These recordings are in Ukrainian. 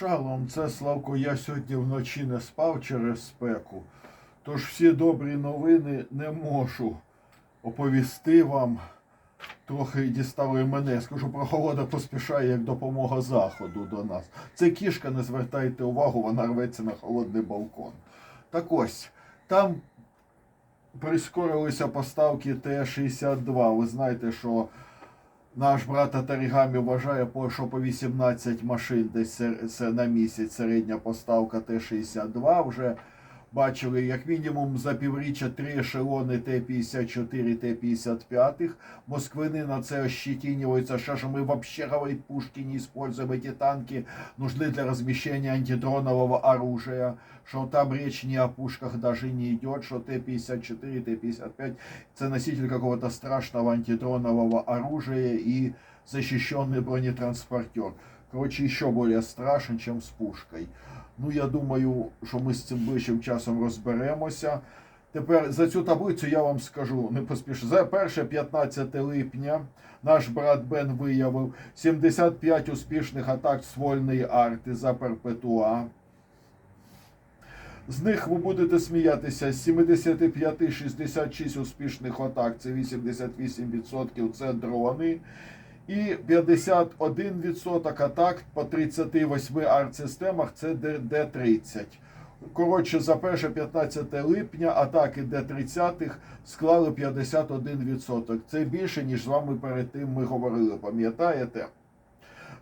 Шалом, це Славко. Я сьогодні вночі не спав через спеку. Тож всі добрі новини не можу оповісти вам. Трохи дістали мене. Скажу, прохолода поспішає як допомога заходу до нас. Це кішка, не звертайте увагу, вона рветься на холодний балкон. Так ось, там прискорилися поставки Т-62. Ви знаєте, що наш брат Тарігамі вважає, що по 18 машин десь на місяць середня поставка Т-62. Вже бачили як мінімум за півріччя три ешелони Т-54, Т-55. Москвини на це ощетиниваются, что же мы вообще, говорит, пушки не используем, эти танки нужны для размещения антидронового оружия, что там речь не о пушках даже не идет, что Т-54, Т-55 это носитель какого-то страшного антидронового оружия и защищенный бронетранспортер. Короче, еще более страшен, чем с пушкой. Ну, я думаю, що ми з цим ближчим часом розберемося. Тепер за цю таблицю я вам скажу, не поспішу. За перше 15 липня наш брат Бен виявив 75 успішних атак з вольної арти за перпетуа. З них ви будете сміятися, з 75 66 успішних атак, це 88% це дрони. І 51% атак по 38 арт-системах це Д-30. Коротше, за перше 15 липня атаки Д-30 склали 51%. Це більше, ніж з вами перед тим ми говорили, пам'ятаєте?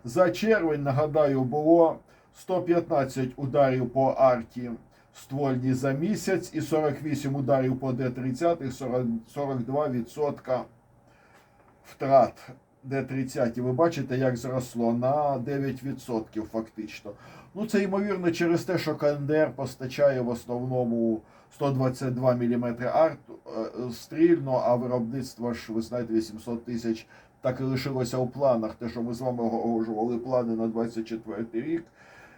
За червень, нагадаю, було 115 ударів по арті ствольні за місяць і 48 ударів по Д-30, 42% втрат Д-30. Ви бачите, як зросло на 9% фактично. Ну, це ймовірно через те, що КНДР постачає в основному 122 мм арт е, стрільно, а виробництво ж, ви знаєте, 800 тисяч так і лишилося у планах. Те, що ми з вами оголошували плани на 24 рік,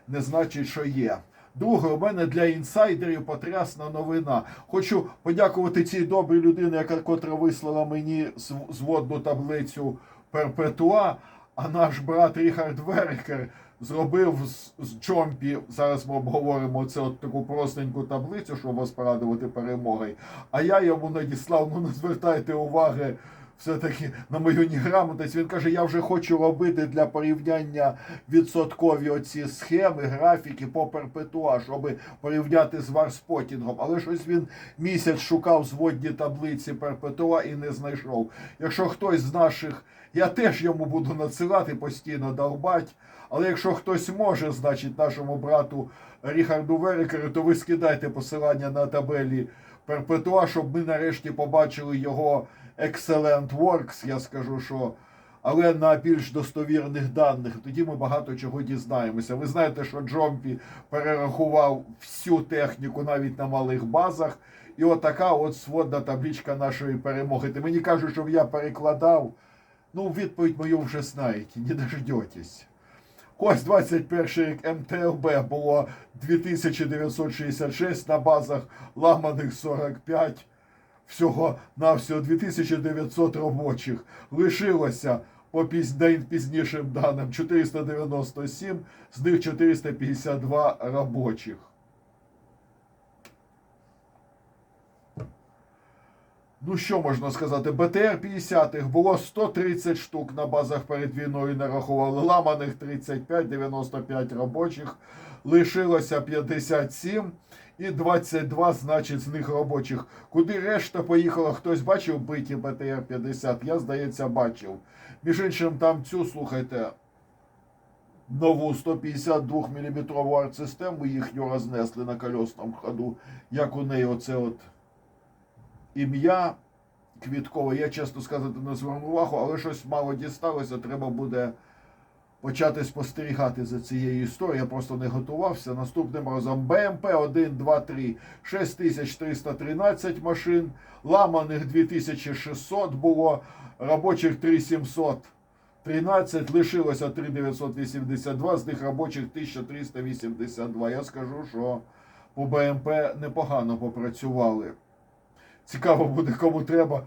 не значить, що є. Друге, у мене для інсайдерів потрясна новина. Хочу подякувати цій добрій людині, яка котра вислала мені зводну таблицю Перпетуа. А наш брат Ріхард Веркер зробив з, з Джомпі. Зараз ми обговоримо це от таку простеньку таблицю, щоб вас порадувати перемогою. А я йому надіслав, ну не звертайте уваги все-таки на мою неграмотність. Він каже, я вже хочу робити для порівняння відсоткові оці схеми, графіки по перпетуа, щоб порівняти з варспотінгом. Але щось він місяць шукав зводні таблиці перпетуа і не знайшов. Якщо хтось з наших, я теж йому буду надсилати постійно долбать. Але якщо хтось може, значить, нашому брату Ріхарду Верекеру, то ви скидайте посилання на табелі Перпетуа, щоб ми нарешті побачили його Excellent Works, я скажу, що. Але на більш достовірних даних, тоді ми багато чого дізнаємося. Ви знаєте, що Джомпі перерахував всю техніку навіть на малих базах. І отака от сводна табличка нашої перемоги. Ти мені кажуть, щоб я перекладав. Ну, відповідь мою вже знаєте, не дождетесь. Ось 21 рік МТЛБ було 2966 на базах ламаних 45. Всього на всього 2900 робочих. Лишилося по піз- найпізнішим даним 497, з них 452 робочих. Ну що можна сказати? БТР 50-х було 130 штук на базах перед війною нарахували. Ламаних 35, 95 робочих. Лишилося 57 і 22, значить, з них робочих. Куди решта поїхала? Хтось бачив биті БТР 50? Я, здається, бачив. Між іншим, там цю, слухайте, нову 152 мм арт-систему їхню рознесли на колесному ходу. Як у неї оце от ім'я Квіткове, я чесно сказати не звернув увагу, але щось мало дісталося. Треба буде почати спостерігати за цією історією. Я просто не готувався. Наступним разом БМП 1, 2, 3, 6313 машин, ламаних 2600 було, робочих 3700. 13, лишилося 3982, з них робочих 1382. Я скажу, що по БМП непогано попрацювали. Цікаво буде, кому треба.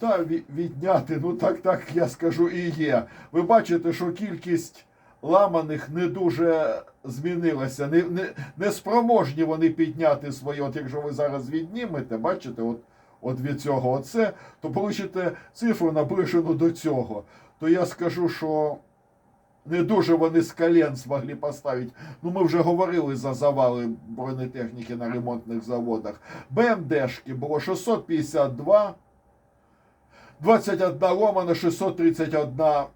Да, відняти, ну так, так я скажу і є. Ви бачите, що кількість ламаних не дуже змінилося. Не, не, не спроможні вони підняти своє. От якщо ви зараз віднімете, бачите, от, от від цього оце, то получите цифру наближену до цього. То я скажу, що не дуже вони з колен змогли поставити. Ну, ми вже говорили за завали бронетехніки на ремонтних заводах. БМДшки було 652, 21 ломана, 631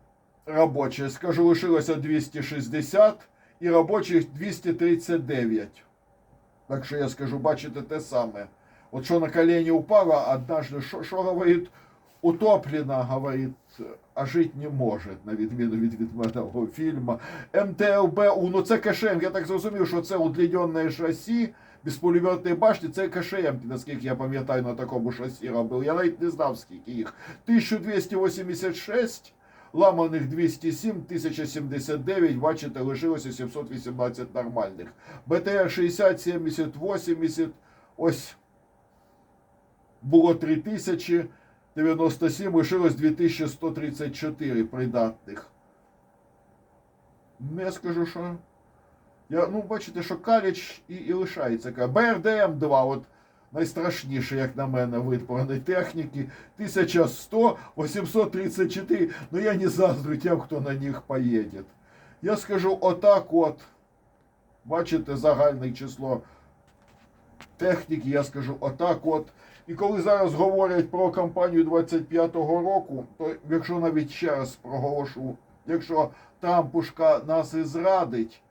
робоча. Скажу, лишилося 260 і робочих 239. Так що я скажу, бачите те саме. От що на колені упало, однажды, що, що говорить, утоплена, говорить, а жить не може, на відміну від відменого фільму. МТЛБ, ну це КШМ, я так зрозумів, що це удлінене шасі, без пулеметної башні, це КШМ, наскільки я пам'ятаю, на такому шасі робив. Я навіть не знав, скільки їх. 1286, ламаних 207, 1079, бачите, лишилося 718 нормальних. БТР 60, 70, 80, ось було 3000, 97, лишилось 2134 придатних. Ну, я скажу, що. Я, ну, бачите, що Каліч і, і лишається. БРДМ-2, от найстрашніше, як на мене, вид бронетехніки. 1100, 834. Ну я не заздрю тем, хто на них поїде. Я скажу, отак от. Бачите, загальне число техніки, я скажу, отак от. І коли зараз говорять про кампанію 25-го року, то якщо навіть ще раз проголошу, якщо Трампушка нас і зрадить,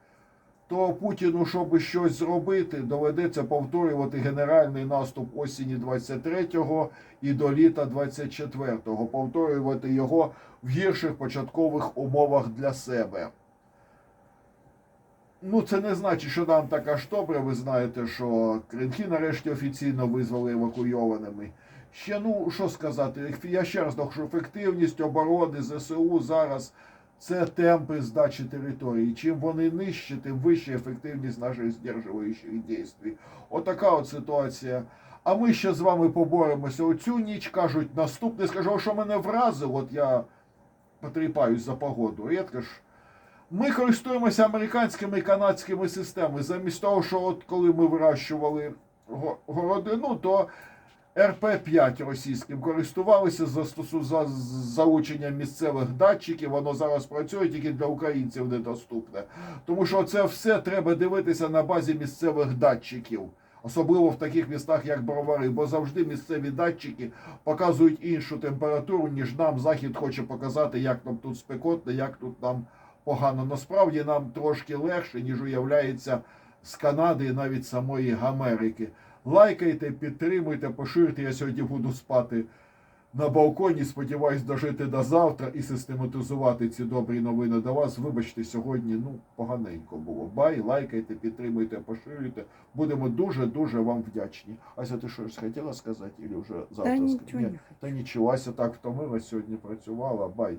то Путіну, щоб щось зробити, доведеться повторювати генеральний наступ осені 23-го і до літа 24-го, повторювати його в гірших початкових умовах для себе. Ну, це не значить, що нам так аж добре. Ви знаєте, що Кринки нарешті офіційно визвали евакуйованими. Ще ну що сказати, я ще раз кажу, ефективність оборони ЗСУ зараз це темпи здачі території. Чим вони нижчі, тим вища ефективність наших здержуючих дій. Отака от ситуація. А ми ще з вами поборемося. Оцю ніч кажуть, наступне скажу, що мене вразило, от я потріпаюсь за погоду. Рідко ж. Ми користуємося американськими і канадськими системами. Замість того, що от коли ми вирощували городину, то РП-5 російським користувалися за за залученням місцевих датчиків. Воно зараз працює тільки для українців недоступне. Тому що це все треба дивитися на базі місцевих датчиків. Особливо в таких містах, як Бровари, бо завжди місцеві датчики показують іншу температуру, ніж нам захід хоче показати, як нам тут спекотно, як тут нам погано. Насправді нам трошки легше, ніж уявляється з Канади і навіть самої Америки. Лайкайте, підтримуйте, поширюйте. Я сьогодні буду спати на балконі. Сподіваюсь, дожити до завтра і систематизувати ці добрі новини до вас. Вибачте, сьогодні ну поганенько було. Бай, лайкайте, підтримуйте, поширюйте. Будемо дуже дуже вам вдячні. Ася, ти щось хотіла сказати, і вже завтра Та нічого Ні. Та нічого, Ася так втомилась сьогодні працювала. Бай.